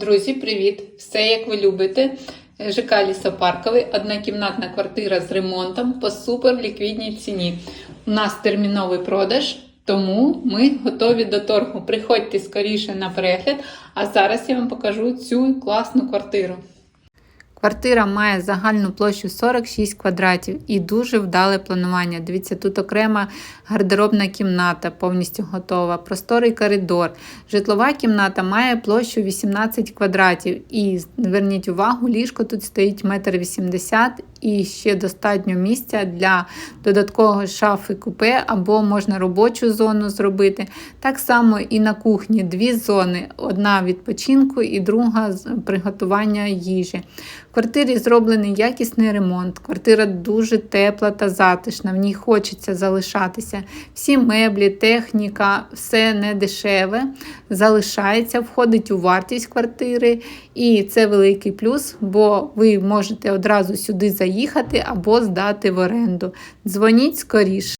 Друзі, привіт! Все як ви любите. ЖК Лісопарковий, однокімнатна квартира з ремонтом по суперліквідній ціні. У нас терміновий продаж, тому ми готові до торгу. Приходьте скоріше на перегляд, а зараз я вам покажу цю класну квартиру. Квартира має загальну площу 46 квадратів і дуже вдале планування. Дивіться, тут окрема гардеробна кімната повністю готова, просторий коридор. Житлова кімната має площу 18 квадратів. І зверніть увагу, ліжко тут стоїть 1,80 м і ще достатньо місця для додаткового шафи купе або можна робочу зону зробити. Так само і на кухні дві зони: одна відпочинку і друга приготування їжі. В квартирі зроблений якісний ремонт. Квартира дуже тепла та затишна, в ній хочеться залишатися. Всі меблі, техніка, все не дешеве, залишається, входить у вартість квартири. І це великий плюс, бо ви можете одразу сюди заїхати або здати в оренду. Дзвоніть скоріше.